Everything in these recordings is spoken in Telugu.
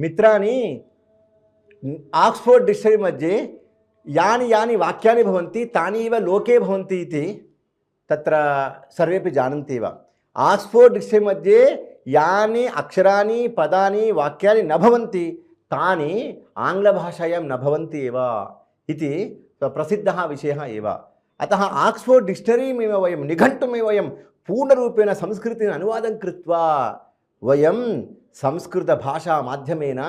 మిత్రాని ఆక్స్ఫోర్డ్ డిక్షనరీ మధ్య యాని యాని వాక్యాన్ని భవంతి తానీవ లోకే భవంతి ఇది తత్ర సర్వేపి జానంతి ఇవ ఆక్స్ఫోర్డ్ డిక్షనరీ మధ్య యాని అక్షరాన్ని పదాన్ని వాక్యాన్ని నభవంతి తాని ఆంగ్ల ఆంగ్లభాషాయాం నభవంతి ఇవ ఇది ప్రసిద్ధ విషయ ఇవ అత ఆక్స్ఫోర్డ్ డిక్షనరీమేవ వయం నిఘంటుమే వయం పూర్ణరూపేణ సంస్కృతిని అనువాదం కృత్వా వయం సంస్కృత భాషా మాధ్యమేన?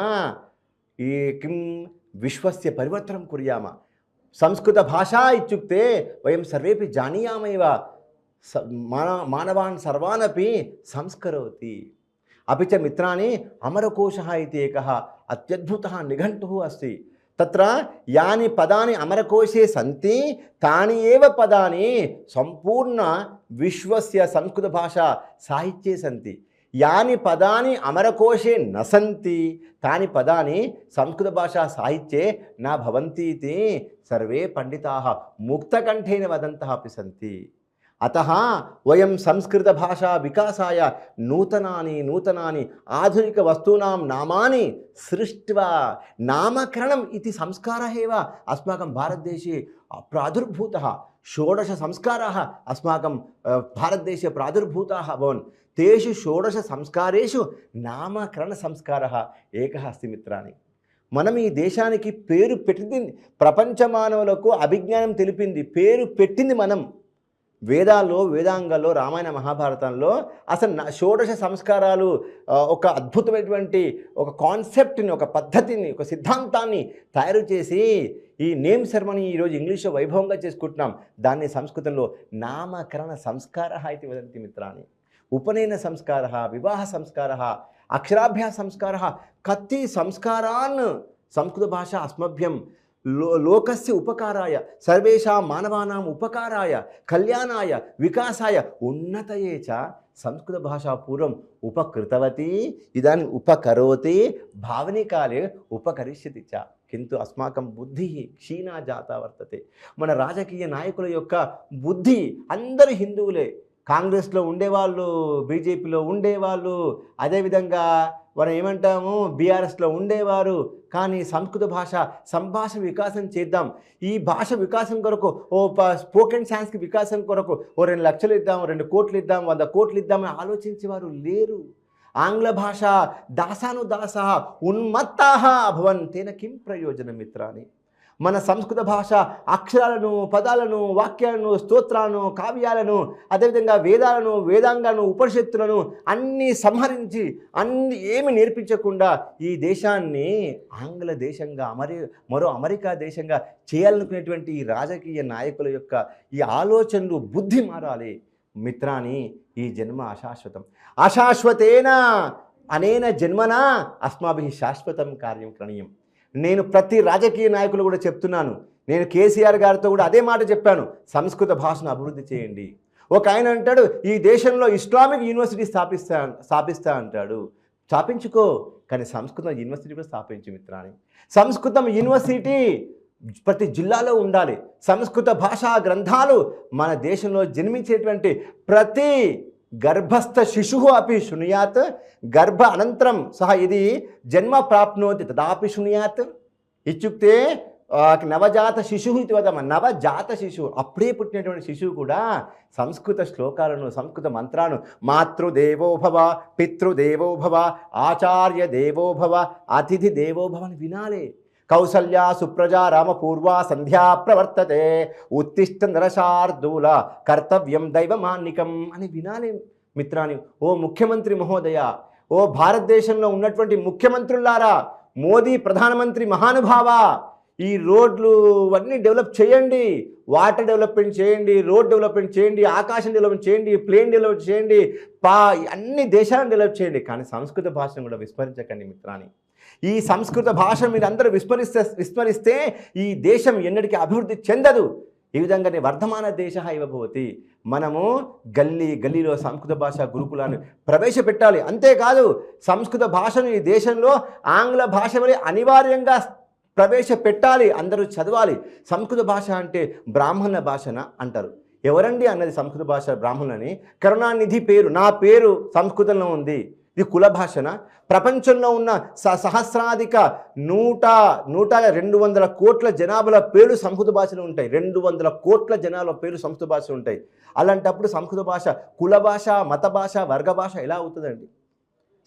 ఈ కిం విశ్వస్య పరివర్తనం కురయామ. సంస్కృత సంస్కృతభాషా ఇచ్చుక్తే వయం సర్వేపి జానీయామైవ. మాన మానవాన్ సర్వానపి సంస్కరోతి. అపి చ మిత్రాన్ని అమరకోశ ఇది ఏక. అత్యద్భుత నిఘంటు అస్తి. తత్ర యాని పదాని అమరకోశే సంతి తాని ఏవ పదాని సంపూర్ణ విశ్వస్య సంస్కృత భాష సాహిత్యే సంతి. యాని పదాని అమరకోశే నసంతి తాని పదాని సంస్కృత భాషా సాహిత్యే నా భవంతీతి సర్వే పండితా ముక్తకంఠేన వదంత అపి సంతి. అత వయం సంస్కృత భాషా వికాసాయ నూతనాని నూతనాని ఆధునిక వస్తూనాం నామాని సృష్ట్వా నామకరణం ఇది సంస్కార అస్మాకం భారతదేశే ప్రాదుర్భూత షోడశ సంస్కారా అస్మాకం భారతదేశ ప్రాదుర్భూత అభవన్. తేషు షోడశ సంస్కారేషు నామకరణ సంస్కార ఏకహస్తిమిత్రాని మనం ఈ దేశానికి పేరు పెట్టింది ప్రపంచ మానవులకు అభిజ్ఞానం తెలిపింది పేరు పెట్టింది మనం. వేదాల్లో వేదాంగాల్లో రామాయణ మహాభారతంలో అసలు షోడశ సంస్కారాలు ఒక అద్భుతమైనటువంటి ఒక కాన్సెప్ట్ని ఒక పద్ధతిని ఒక సిద్ధాంతాన్ని తయారు చేసి ఈ నేమ్ శర్మని ఈరోజు ఇంగ్లీష్లో వైభవంగా చేసుకుంటున్నాం. దాన్ని సంస్కృతంలో నామకరణ సంస్కార హాయితి వదంతి మిత్రాన్ని ఉపనయన సంస్కార వివాహ సంస్కార అక్షరాభ్యాస సంస్కార కత్తి సంస్కారాన్ సంస్కృత భాష అస్మభ్యం. లో లోకస్య ఉపకారాయ సర్వేషాం మానవానాం ఉపకారాయ కళ్యాణాయ వికాసాయ ఉన్నతయే చ సంస్కృత భాషా పూర్వం ఉపకృతవతి ఇదాनीम् ఉపకరోతి భావనికాలే ఉపకరిష్యతి చ. కింటు అస్మాకం బుద్ధి క్షీణా జాతా వర్తతే. మన రాజకీయ నాయకుల యొక్క బుద్ధి అందరు హిందువులే. కాంగ్రెస్లో ఉండేవాళ్ళు బీజేపీలో ఉండేవాళ్ళు అదేవిధంగా మనం ఏమంటాము బీఆర్ఎస్లో ఉండేవారు కానీ సంస్కృత భాష సంభాషణ వికాసం చేద్దాం. ఈ భాష వికాసం కొరకు ఓ స్పోకెన్ సైన్స్కి వికాసం కొరకు ఓ రెండు లక్షలు ఇద్దాం రెండు కోట్లు ఇద్దాం వంద కోట్లు ఇద్దామని ఆలోచించేవారు లేరు. ఆంగ్ల భాష దాసాను దాస ఉన్మత్తాహ అభవన్ తేన కిం ప్రయోజనం మిత్రాని? మన సంస్కృత భాష అక్షరాలను పదాలను వాక్యాలను స్తోత్రాలను కావ్యాలను అదేవిధంగా వేదాలను వేదాంగాలను ఉపనిషత్తులను అన్నీ సంహరించి అన్ని ఏమి నేర్పించకుండా ఈ దేశాన్ని ఆంగ్ల దేశంగా అమరి మరో అమెరికా దేశంగా చేయాలనుకునేటువంటి ఈ రాజకీయ నాయకుల యొక్క ఈ ఆలోచనలు బుద్ధి మారాలి. మిత్రాని ఈ జన్మ అశాశ్వతం. అశాశ్వతేన అనేన జన్మన అస్మాభి శాశ్వతం కార్యం కరణీయం. నేను ప్రతి రాజకీయ నాయకులు కూడా చెప్తున్నాను. నేను కేసీఆర్ గారితో కూడా అదే మాట చెప్పాను. సంస్కృత భాషను అభివృద్ధి చేయండి. ఒక ఆయన అంటాడు ఈ దేశంలో ఇస్లామిక్ యూనివర్సిటీ స్థాపిస్తా స్థాపిస్తా అంటాడు. స్థాపించుకో కానీ సంస్కృతం యూనివర్సిటీ కూడా స్థాపించు మిత్రాన్ని సంస్కృతం యూనివర్సిటీ ప్రతి జిల్లాలో ఉండాలి. సంస్కృత భాషా గ్రంథాలు మన దేశంలో జన్మించేటువంటి ప్రతి గర్భస్థ శిశు అపి శృణుయాత్ గర్భ అనంతరం సహ ఇది జన్మ ప్రాప్నోతి తదాపి శృణుయాత్. ఇచ్చుక్తే నవజాత శిశువు ఇది వదమ నవజాత శిశువు. అప్పుడే పుట్టినటువంటి శిశువు కూడా సంస్కృత శ్లోకాలను సంస్కృత మంత్రాలను మాతృదేవోభవ పితృదేవోభవ ఆచార్య దేవోభవ అతిథి దేవోభవ అని వినాలి. కౌసల్యా సుప్రజా రామపూర్వ సంధ్యా ప్రవర్తతే. ఉత్తిష్ట నరశార్దూల కర్తవ్యం దైవమాన్నికం అని వినాలి మిత్రాని. ఓ ముఖ్యమంత్రి మహోదయ ఓ భారతదేశంలో ఉన్నటువంటి ముఖ్యమంత్రులారా మోదీ ప్రధానమంత్రి మహానుభావ ఈ రోడ్లు అన్నీ డెవలప్ చేయండి. వాటర్ డెవలప్మెంట్ చేయండి రోడ్ డెవలప్మెంట్ చేయండి ఆకాశం డెవలప్మెంట్ చేయండి ప్లేన్ డెవలప్ చేయండి పా అన్ని దేశాలను డెవలప్ చేయండి. కానీ సంస్కృత భాషను కూడా విస్మరించకండి మిత్రాన్ని ఈ సంస్కృత భాష మీరు అందరూ విస్మరిస్తే విస్మరిస్తే ఈ దేశం ఎన్నటికీ అభివృద్ధి చెందదు. ఈ విధంగానే వర్ధమాన దేశ ఇవ్వబోతి మనము గల్లీ గల్లీలో సంస్కృత భాష గురుకులాన్ని ప్రవేశపెట్టాలి. అంతేకాదు సంస్కృత భాషను ఈ దేశంలో ఆంగ్ల భాష వలె అనివార్యంగా ప్రవేశపెట్టాలి. అందరూ చదవాలి. సంస్కృత భాష అంటే బ్రాహ్మణ భాషన అంటారు. ఎవరండి అన్నది సంస్కృత భాష బ్రాహ్మణులని? కరుణానిధి పేరు. నా పేరు సంస్కృతంలో ఉంది. ఇది కుల భాషన? ప్రపంచంలో ఉన్న స సహస్రాధిక నూట నూట రెండు వందల కోట్ల జనాభాల పేర్లు సంస్కృత భాషలో ఉంటాయి. రెండు వందల కోట్ల జనాభాల పేర్లు సంస్కృత భాష ఉంటాయి. అలాంటప్పుడు సంస్కృత భాష కుల భాష మత భాష వర్గ భాష ఎలా అవుతుందండి?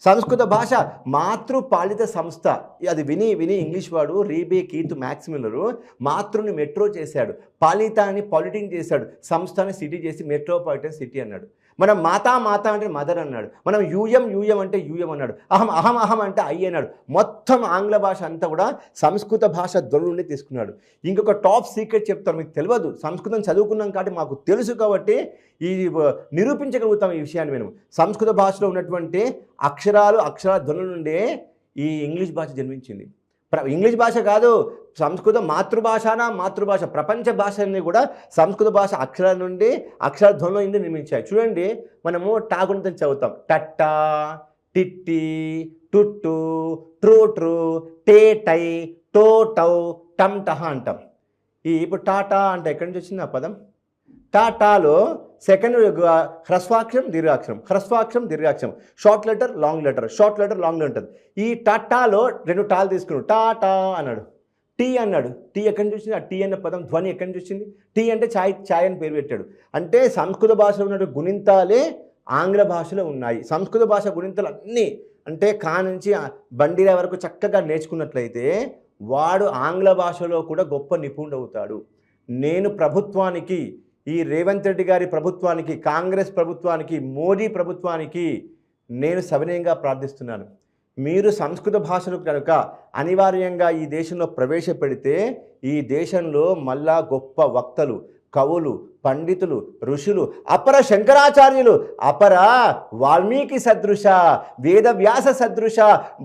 సంస్కృత భాష మాతృపాలిత సంస్థ. అది విని విని ఇంగ్లీష్ వాడు రీబే కీత్ మ్యాక్సిమిల్లరు మాతృని మెట్రో చేశాడు. పాలితాన్ని పాలిటింగ్ చేశాడు. సంస్థని సిటీ చేసి మెట్రోపాలిటన్ సిటీ అన్నాడు. మనం మాతా మాత అంటే మదర్ అన్నాడు. మనం యూఎం యూఎం అంటే యూఎం అన్నాడు. అహం అహం అహం అంటే ఐ అన్నాడు. మొత్తం ఆంగ్ల భాష అంతా కూడా సంస్కృత భాష ధ్వనుండి తీసుకున్నాడు. ఇంకొక టాప్ సీక్రెట్ చెప్తారు మీకు తెలియదు. సంస్కృతం చదువుకున్నాం కాబట్టి మాకు తెలుసు కాబట్టి ఈ నిరూపించగలుగుతాం ఈ విషయాన్ని మేము. సంస్కృత భాషలో ఉన్నటువంటి అక్షరాలు అక్షర ధ్వనుల నుండే ఈ ఇంగ్లీష్ భాష జన్మించింది. ఇంగ్లీష్ భాష కాదు సంస్కృత మాతృభాషనా మాతృభాష ప్రపంచ భాషని కూడా సంస్కృత భాష అక్షరాల నుండి అక్షర ధ్వనుల నుండి నిర్మించాయి. చూడండి మనము టాగుంతం చదువుతాం. టట్టా టిట్టి టుట్టు ట్రూ ట్రూ టే టై టో టౌ టమ్ టహ అంటాం. ఈ ఇప్పుడు టాటా అంటే ఎక్కడి నుంచి వచ్చింది ఆ పదం? టాటాలో సెకండ్ హ్రస్వాక్షరం దీర్ఘాక్షరం. హ్రస్వాక్షరం దీర్ఘాక్షరం. Short letter long letter. Short letter long letter ఈ టాటాలో రెండు టాలు తీసుకున్నాడు. టాటా అన్నాడు. టీ అన్నాడు. టీ ఎక్కడి నుంచి వచ్చింది? ఆ టీ అన్న పదం ధ్వని ఎక్కడి నుంచి వచ్చింది? టీ అంటే ఛాయ్ ఛాయ్ అని పేరు పెట్టాడు. అంటే సంస్కృత భాషలో ఉన్న గుణింతాలే ఆంగ్ల భాషలో ఉన్నాయి. సంస్కృత భాష గుణింతలు అన్నీ అంటే కా నుంచి బండిరా వరకు చక్కగా నేర్చుకున్నట్లయితే వాడు ఆంగ్ల భాషలో కూడా గొప్ప నిపుణుడు అవుతాడు. నేను ప్రభుత్వానికి ఈ రేవంత్ రెడ్డి గారి ప్రభుత్వానికి కాంగ్రెస్ ప్రభుత్వానికి మోడీ ప్రభుత్వానికి నేను సవినయంగా ప్రార్థిస్తున్నాను. మీరు సంస్కృత భాషను కనుక అనివార్యంగా ఈ దేశంలో ప్రవేశపెడితే ఈ దేశంలో మళ్ళా గొప్ప వక్తలు కవులు పండితులు ఋషులు అపర శంకరాచార్యులు అపర వాల్మీకి సదృశ వేదవ్యాస సదృశ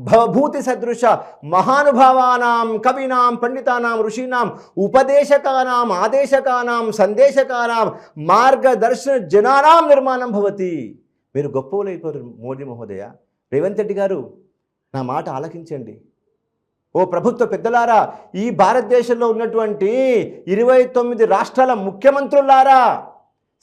భవభూతి సదృశ మహానుభావానాం కవినాం పండితానాం ఋషీనాం ఉపదేశకానాం ఆదేశకానాం సందేశకానాం మార్గదర్శన జనానాం నిర్మాణం భవతి. మీరు గొప్పవులైపోయారు మోడీ మహోదయ. రేవంత్ రెడ్డి గారు నా మాట ఆలకించండి. ఓ ప్రభుత్వ పెద్దలారా ఈ భారతదేశంలో ఉన్నటువంటి ఇరవై తొమ్మిది రాష్ట్రాల ముఖ్యమంత్రులారా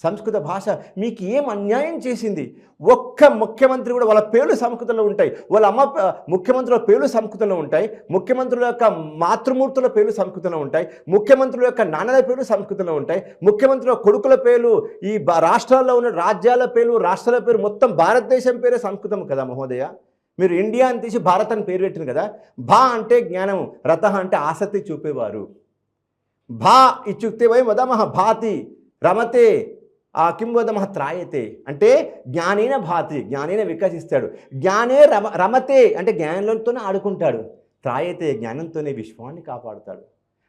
సంస్కృత భాష మీకు ఏం అన్యాయం చేసింది? ఒక్క ముఖ్యమంత్రి కూడా వాళ్ళ పేర్లు సంస్కృతంలో ఉంటాయి. వాళ్ళ అమ్మ ముఖ్యమంత్రుల పేర్లు సంస్కృతంలో ఉంటాయి. ముఖ్యమంత్రుల యొక్క మాతృమూర్తుల పేర్లు సంస్కృతంలో ఉంటాయి. ముఖ్యమంత్రుల యొక్క నాన్నల పేర్లు సంస్కృతంలో ఉంటాయి. ముఖ్యమంత్రుల కొడుకుల పేర్లు ఈ బా- రాష్ట్రాల్లో ఉన్న రాజ్యాల పేర్లు రాష్ట్రాల పేరు మొత్తం భారతదేశం పేరే సంస్కృతం కదా మహోదయ? మీరు ఇండియా అని తీసి భారత్ అని పేరు పెట్టింది కదా? భా అంటే జ్ఞానం రథ అంటే ఆసక్తి చూపేవారు. భా ఇత్యుక్తే వయం వదామహ భాతి రమతే ఆ కిం వదమహ త్రాయతే. అంటే జ్ఞానేన భాతి జ్ఞానేన వికసిస్తాడు. జ్ఞానే రమ రమతే అంటే జ్ఞానంతోనే ఆడుకుంటాడు. త్రాయతే జ్ఞానంతోనే విశ్వాన్ని కాపాడుతాడు.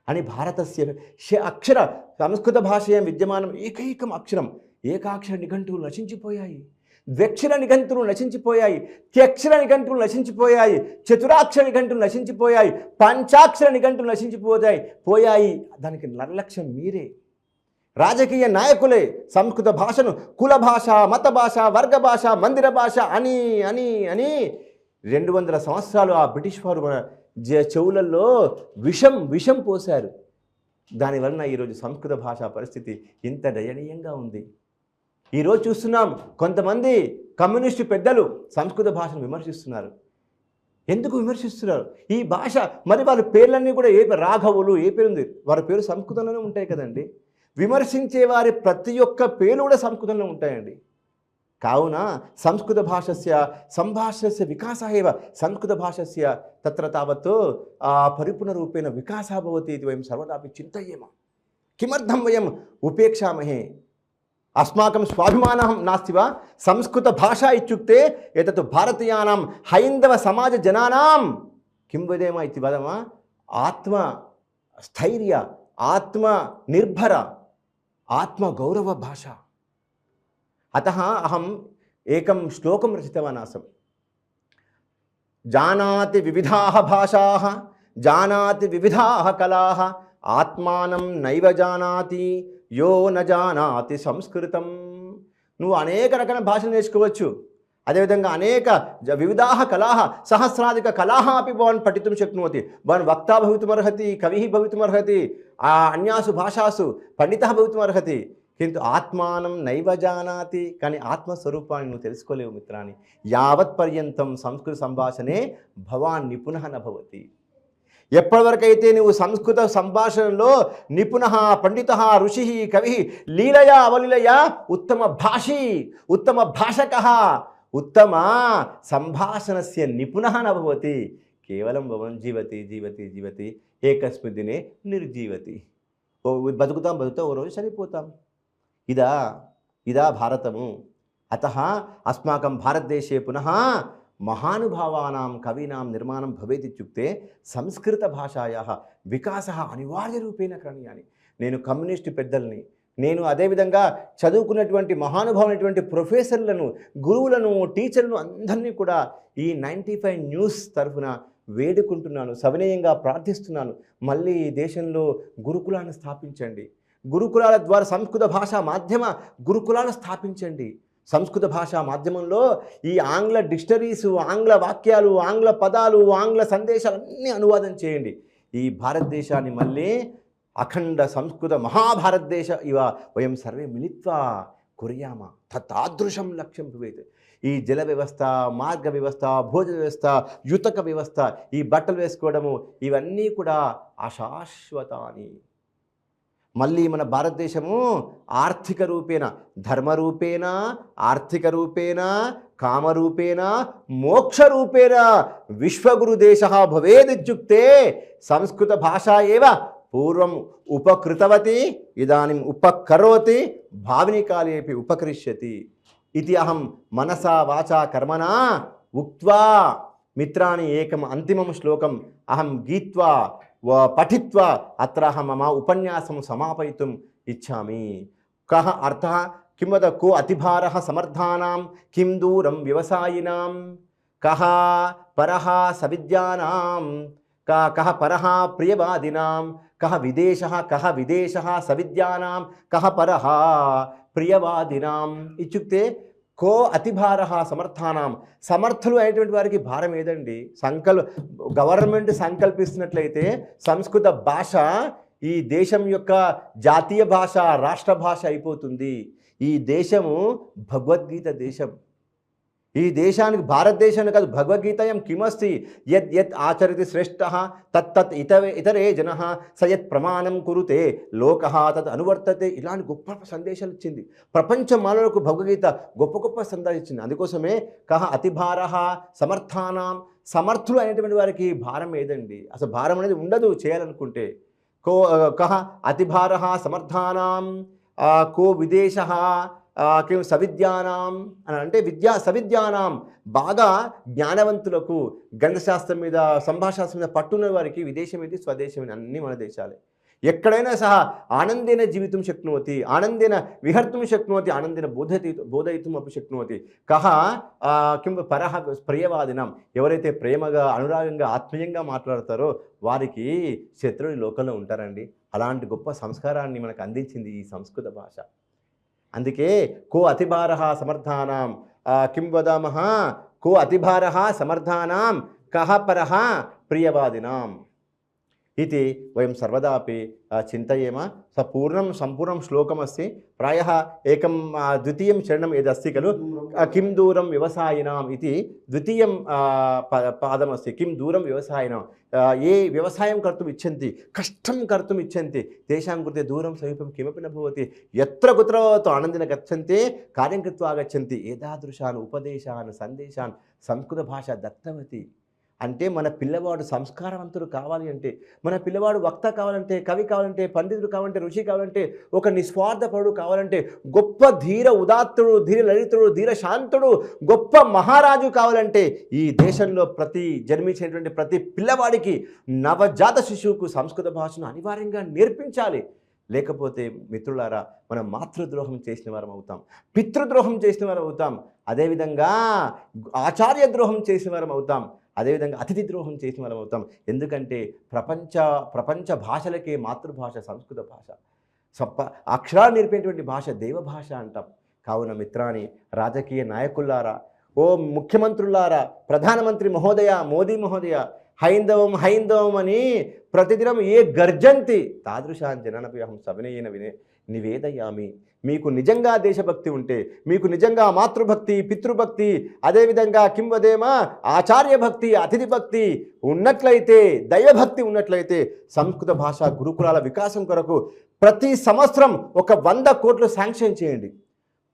అని భారతస్య అక్షర సంస్కృత భాషయం విద్యమానం ఏకైకం అక్షరం. ఏకాక్షర నిఘంటువులు నశించిపోయాయి. ద్వక్షర నిఘంతులు నశించిపోయాయి త్యక్షర నిఘంటులు నశించిపోయాయి చతురాక్షర నిఘంటులు నశించిపోయాయి పంచాక్షర నిఘంటులు నశించిపోతాయి పోయాయి. దానికి నిర్లక్ష్యం మీరే. రాజకీయ నాయకులే సంస్కృత భాషను కుల భాష మత భాష వర్గ భాష మందిర భాష అని అని అని రెండు వందల సంవత్సరాలు ఆ బ్రిటిష్ వారు మన చెవులలో విషం విషం పోశారు. దానివలన ఈరోజు సంస్కృత భాష పరిస్థితి ఇంత దయనీయంగా ఉంది. ఈరోజు చూస్తున్నాం కొంతమంది కమ్యూనిస్టు పెద్దలు సంస్కృత భాషను విమర్శిస్తున్నారు. ఎందుకు విమర్శిస్తున్నారు? ఈ భాష మరి వాళ్ళ పేర్లన్నీ కూడా ఏ రాఘవులు ఏ పేరు ఉంది? వారి పేరు సంస్కృతంలోనే ఉంటాయి కదండి. విమర్శించే వారి ప్రతి ఒక్క పేర్లు కూడా సంస్కృతంలో ఉంటాయండి. కావున సంస్కృత భాషస్య సంభాషస్య వికాస ఏవ సంస్కృత భాషస్య తత్ర తావత్ ఆ పరిపూర్ణరూపేణ వికాస భవతి ఇది వయం సర్వదాపి చింతయేమ కిమర్థం వయం ఉపేక్షామహే అస్మాకం స్వాభిమానం నాస్తి వా సంస్కృత భాష ఇత్యుక్తే ఎతత్ భారతీయానాం హైందవ సమాజ జనానాం కిం వదేమ ఇది వదమ ఆత్మ స్థైర్య ఆత్మ నిర్భర ఆత్మగౌరవ భాష అత అహం ఏకం శ్లోకం రచితవాన్ ఆసం జానాతి వివిధా భాషా జానాతి వివిధా కళా ఆత్మానం నైవ జానాతి యో నజానాతి సంస్కృతం. నువ్వు అనేక రకాల భాషలు నేర్చుకోవచ్చు. అదేవిధంగా అనేక వివిధాహ కళాహ సహస్రాధిక కళాహ అపి భవాన్ పఠితుం శక్నోతి భవాన్ వక్త భవితుమర్హతి కవి భవితుమర్హతి ఆ అన్యాసు భాషాసు పండిత భవితుమర్హతి కింద ఆత్మానం నైవ జానాతి కానీ ఆత్మస్వరూపాన్ని నువ్వు తెలుసుకోలేవు మిత్రాన్ని యావత్ పర్యంతం సంస్కృత సంభాషణే భవాన్ నిపుణ నభవతి. ఎప్పటివరకైతే నువ్వు సంస్కృత సంభాషణలో నిపుణ పండిత ఋషి కవి లీలయా అవలీలయా ఉత్తమ భాషీ ఉత్తమ భాషక ఉత్తమ సంభాషణస్య నిపుణ నభవతి కేవలం భవన్ జీవతి జీవతి జీవతి ఏకస్మిన్ దినే నిర్జీవతి. ఓ బతుకుతాం బతుకుతాం ఓ రోజు చనిపోతాం ఇదా ఇదా భారతము. అత అస్మాకం భారతదేశే పునః మహానుభావానాం కవీనాం నిర్మాణం భవేత్ ఇత్యుక్తే సంస్కృత భాషాయా వికాస అనివార్యరూపేణ కరణీయాన్ని నేను కమ్యూనిస్టు పెద్దల్ని నేను అదేవిధంగా చదువుకున్నటువంటి మహానుభావులైనటువంటి ప్రొఫెసర్లను గురువులను టీచర్లను అందరినీ కూడా ఈ నైంటీ ఫైవ్ న్యూస్ తరఫున వేడుకుంటున్నాను సవినయంగా ప్రార్థిస్తున్నాను. మళ్ళీ ఈ దేశంలో గురుకులాన్ని స్థాపించండి. గురుకులాల ద్వారా సంస్కృత భాషా మాధ్యమ గురుకులాలు స్థాపించండి. సంస్కృత భాషా మాధ్యమంలో ఈ ఆంగ్ల డిక్షనరీస్ ఆంగ్ల వాక్యాలు ఆంగ్ల పదాలు ఆంగ్ల సందేశాలు అన్నీ అనువాదం చేయండి. ఈ భారతదేశాన్ని మళ్ళీ అఖండ సంస్కృత మహాభారతదేశ ఇవ వయం సర్వే మిలిత్వా కొరియామ తత్తాదృశం లక్ష్యం భవేత్. ఈ జల వ్యవస్థ మార్గ వ్యవస్థ భోజన వ్యవస్థ యుతక వ్యవస్థ ఈ బట్టలు వేసుకోవడము ఇవన్నీ కూడా అశాశ్వతాని మళ్ళీ మన భారతదేశము ఆర్థిక రూపేణ ధర్మరూపేణ ఆర్థిక రూపేణ కామరూపేణ మోక్షరూపేణ విశ్వగురు దేశ భవేదిత్యుక్తే సంస్కృత భాష ఏవ పూర్వం ఉపకృతవతి ఇదాनीम् ఉపకరోతి భావిని కాలేపి ఉపకరిష్యతి. ఇది అహం మనసా వాచా కర్మణా ఉక్వా మిత్రాణి ఏకం అంతిమం శ్లోకం అహం గీత్వా పఠిత్వా అత్ర మమ ఉపన్యాసం సమాపయితుం ఇచ్చామి. కహ అర్థ? కిం వద కో అతిభార సమర్థానాం? కిం దూరం వ్యవసాయినాం? కహ పరः సవిద్యానాం? క కः పరः ప్రియవాదినాం? కహ విదేశ? కహ విదేశ సవిద్యానాం? కహ పరः ప్రియవాదినాం? ఇచ్చుక్తే కో అతిభార సమర్థానం. సమర్థులు అయినటువంటి వారికి భారం ఏదండి? సంకల్ గవర్నమెంట్ సంకల్పిస్తున్నట్లయితే సంస్కృత భాష ఈ దేశం యొక్క జాతీయ భాష రాష్ట్ర భాష అయిపోతుంది. ఈ దేశము భగవద్గీత దేశం. ఈ దేశానికి భారతదేశానికి కాదు భగవద్గీతయం కిమస్తి? యత్ యత్ ఆచరితి శ్రేష్ట తత్ తత్ ఇతరే ఇతరే జన సయత్ ప్రమాణం కురుతే లోక తత్ అనువర్తతే ఇలాంటి గొప్ప సందేశాలు ఇచ్చింది. ప్రపంచ మానవులకు భగవద్గీత గొప్ప గొప్ప సందేశం ఇచ్చింది. అందుకోసమే కహ అతిభార సమర్థానం. సమర్థులు అయినటువంటి వారికి భారం ఏదండి? అసలు భారం అనేది ఉండదు చేయాలనుకుంటే. కో కహ అతిభార సమర్థానం కో విదేశ కేవలం సవిద్యానాం అని అంటే విద్యా సవిద్యానాం. బాగా జ్ఞానవంతులకు గణితశాస్త్రం మీద సంభాషాస్త్రం మీద పట్టున్న వారికి విదేశం ఇది స్వదేశం ఇది అన్నీ మన దేశాలే. ఎక్కడైనా సహా ఆనందేన జీవితం శక్నోతి ఆనందేన విహర్తుం శక్నోతి ఆనందేన బోధతి బోధయితుం అపి శక్నోతి కహ కిం పరహ ప్రియవాదినం. ఎవరైతే ప్రేమగా అనురాగంగా ఆత్మీయంగా మాట్లాడతారో వారికి శత్రువులు లోకంలో ఉంటారండి. అలాంటి గొప్ప సంస్కారాన్ని మనకు అందించింది ఈ సంస్కృత భాష. అందుకే కో అతిభార సమర్థానాం. కిం వదామహ కో అతిభార సమర్థానాం. కహ పరః? ప్రియవాదినాం. ఇది వయం సర్వదాపి ఆ, చింతయేమ స పూర్ణం సంపూర్ణం శ్లోకమస్తి ప్రాయ ఏకం ద్వితీయం చరణం ఏదస్తి ఖలు కిం దూరం వ్యవసాయినాం ఇది ద్వితీయం పాదమస్తి కిం దూరం వ్యవసాయినాం ఏ వ్యవసాయం కర్తుం ఇచ్చంతి కష్టం కర్తుం ఇచ్చంతి తేషాం కృతే దూరం సమీపం కిమపి న భవతి ఎత్ర కుత్ర ఆనందిన గచ్చంతే కార్యం కృత్వా ఆగచ్చంతి ఏదాదృశాన్ ఉపదేశాన్ సందేశాన్ సంస్కృత భాష దత్తవతి అంటే మన పిల్లవాడు సంస్కారవంతుడు కావాలి అంటే మన పిల్లవాడు వక్త కావాలంటే కవి కావాలంటే పండితుడు కావాలంటే ఋషి కావాలంటే ఒక నిస్వార్థపరుడు కావాలంటే గొప్ప ధీర ఉదాత్తుడు ధీర లలితుడు ధీర శాంతుడు గొప్ప మహారాజు కావాలంటే ఈ దేశంలో ప్రతి జన్మించినటువంటి ప్రతి పిల్లవాడికి నవజాత శిశువుకు సంస్కృత భాషను అనివార్యంగా నేర్పించాలి. లేకపోతే మిత్రులారా మనం మాతృద్రోహం చేసిన వారం అవుతాం. పితృద్రోహం చేసిన వారం అవుతాం అదేవిధంగా ఆచార్య ద్రోహం చేసిన వారం అవుతాం అదేవిధంగా అతిథి ద్రోహం చేసిన వారం అవుతాం. ఎందుకంటే ప్రపంచ ప్రపంచ భాషలకే మాతృభాష సంస్కృత భాష. సప్ప అక్షరాలు నేర్పేటువంటి భాష దేవ భాష అంటాం. కావున మిత్రాని రాజకీయ నాయకుల్లారా ఓ ముఖ్యమంత్రులారా ప్రధానమంత్రి మహోదయ మోదీ మహోదయ హైందవం హైందవం అని ప్రతిదినం ఏ గర్జంతి? తాదృశాన్ జననపి అహం సవినయన వినే నివేదయామి. మీకు నిజంగా దేశభక్తి ఉంటే మీకు నిజంగా మాతృభక్తి పితృభక్తి అదేవిధంగా కింవదేమా ఆచార్య భక్తి అతిథి భక్తి ఉన్నట్లయితే దైవభక్తి ఉన్నట్లయితే సంస్కృత భాష గురుకులాల వికాసం కొరకు ప్రతి సంవత్సరం ఒక వంద కోట్లు శాంక్షన్ చేయండి.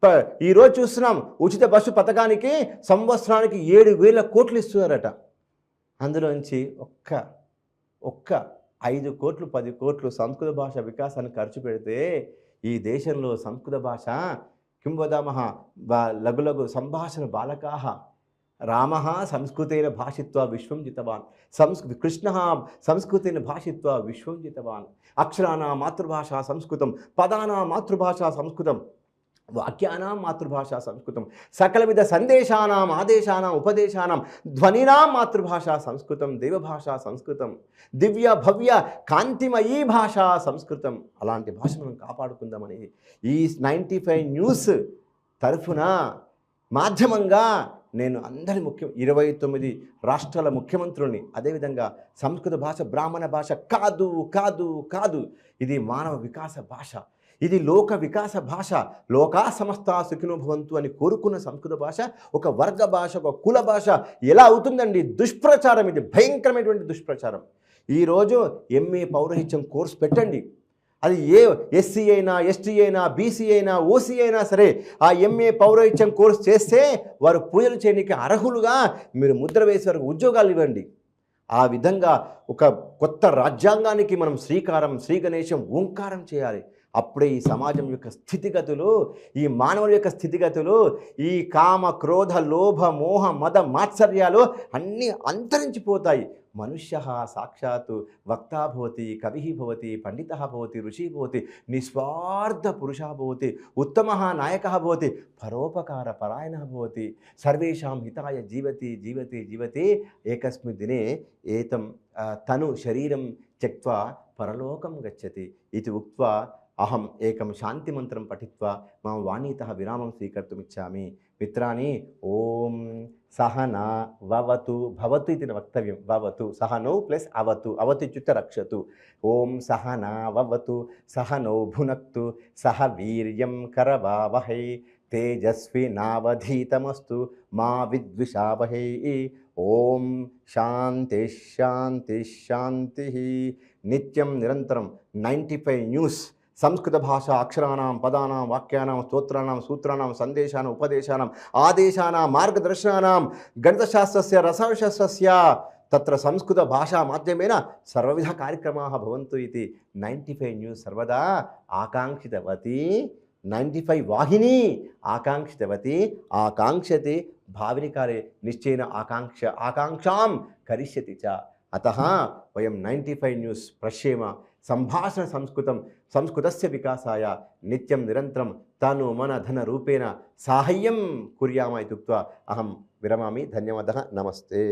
ప- ఈరోజు చూస్తున్నాం ఉచిత బస్సు పథకానికి సంవత్సరానికి ఏడు వేల కోట్లు ఇస్తున్నారట. అందులోంచి ఒక్క ఒక్క ఐదు కోట్లు పది కోట్లు సంస్కృత భాష వికాసానికి ఖర్చు పెడితే ఈ దేశంలో సంస్కృత భాష కిం లఘు లఘు సంభాషణ బాలకాహ రామ సంస్కృతైన భాషిత్వ విశ్వం జితవాన్ సంస్కృ కృష్ణ సంస్కృతైన భాషిత్వ విశ్వం జితవాన్ అక్షరాణా మాతృభాష సంస్కృతం పదానా మాతృభాష సంస్కృతం. వాక్యానాం మాతృభాష సంస్కృతం. సకలవిధ సందేశానాం ఆదేశానాం ఉపదేశానాం ధ్వనినాం మాతృభాష సంస్కృతం దేవభాష సంస్కృతం దివ్య భవ్య కాంతిమయీ భాష సంస్కృతం. అలాంటి భాష మనం కాపాడుకుందామని ఈ నైంటీ ఫైవ్ న్యూస్ తరఫున మాధ్యమంగా నేను అందరి ముఖ్య ఇరవై తొమ్మిది రాష్ట్రాల ముఖ్యమంత్రుల్ని అదేవిధంగా సంస్కృత భాష బ్రాహ్మణ భాష కాదు కాదు కాదు. ఇది మానవ వికాస భాష. ఇది లోక వికాస భాష. లోకా సమస్త సుఖినోభవంతు అని కోరుకున్న సంస్కృత భాష ఒక వర్గ భాష ఒక కుల భాష. ఎలా అవుతుందండి? దుష్ప్రచారం ఇది. భయంకరమైనటువంటి దుష్ప్రచారం. ఈరోజు ఎంఏ పౌరహిత్యం కోర్స్ పెట్టండి. అది ఏ ఎస్సీ అయినా ఎస్టీ అయినా బీసీ అయినా ఓసీ అయినా సరే ఆ ఎంఏ పౌరహిత్యం కోర్స్ చేస్తే వారు పూజలు చేయడానికి అర్హులుగా మీరు ముద్ర వేసే వారికి ఉద్యోగాలు ఇవ్వండి. ఆ విధంగా ఒక కొత్త రాజ్యాంగానికి మనం శ్రీకారం శ్రీ గణేశం ఓంకారం చేయాలి. అప్పుడే ఈ సమాజం యొక్క స్థితిగతులు ఈ మానవుల యొక్క స్థితిగతులు ఈ కామ క్రోధ లోభ మోహ మద మాత్సర్యాలు అన్నీ అంతరించిపోతాయి. మనుష్య సాక్షాత్తు వక్తా భవతి కవి భవతి పండిత భవతి ఋషి భవతి నిస్వార్థ పురుష భవతి ఉత్తమ నాయక భవతి పరోపకార పరాయణ భవతి సర్వేషాం హితాయ జీవతి జీవతి జీవతి ఏకస్మిన్ దినే ఏతం తను శరీరం త్యక్వా పరలోకం గచ్చతి. ఇది ఉక్వా అహం ఏకం శాంతి మంత్రం పఠిత్వా మా వాణీత విరామం స్వీకర్తుమిచ్చామి. మిత్రాణి ఓం సహన వవతు భవతు ఇది వక్తవ్యం వవతు సహనౌ ప్లస్ అవతు అవతు ఇచ్చుత రక్షతు. ఓం సహన వవతు సహనౌ భునక్తు సహ వీర్యం కరవావహై తేజస్వినావధీతమస్తు మా విద్విషావహై. ఓం శాంతి శాంతి శాంతి. నిత్యం నిరంతరం నైంటీ ఫైవ్ న్యూస్ సంస్కృత భాష అక్షరాణం పదానాం వాక్యానాం స్తోత్రాణం సూత్రాణం సందేశానం ఉపదేశానం ఆదేశానాం మార్గదర్శనానాం గణితశాస్త్రస్య రసాయనశాస్త్రస్య తత్ర సంస్కృత భాషా మాధ్యమేన సర్వవిధ కార్యక్రమాः భవంతు ఇది. నైంటీ ఫైవ్ న్యూస్ సర్వదా ఆకాంక్షితవతి. నైంటీ ఫైవ్ వాహిని ఆకాంక్షితవతి. ఆకాంక్షతి భావినికాలే నిశ్చయన ఆకాంక్ష ఆకాంక్షాం కరిష్యతి చ. అత వయం నైంటీ ఫైవ్ న్యూస్ పశ్యేమ సంభాషణ సంస్కృతం సంస్కృతస్య వికాసాయ నిత్యం నిరంతరం తాను మన ధన రూపేణ సాహ్యం కుర్యామ ఇత్యుక్త్వా. అహం విరమామి ధన్యవాద నమస్తే.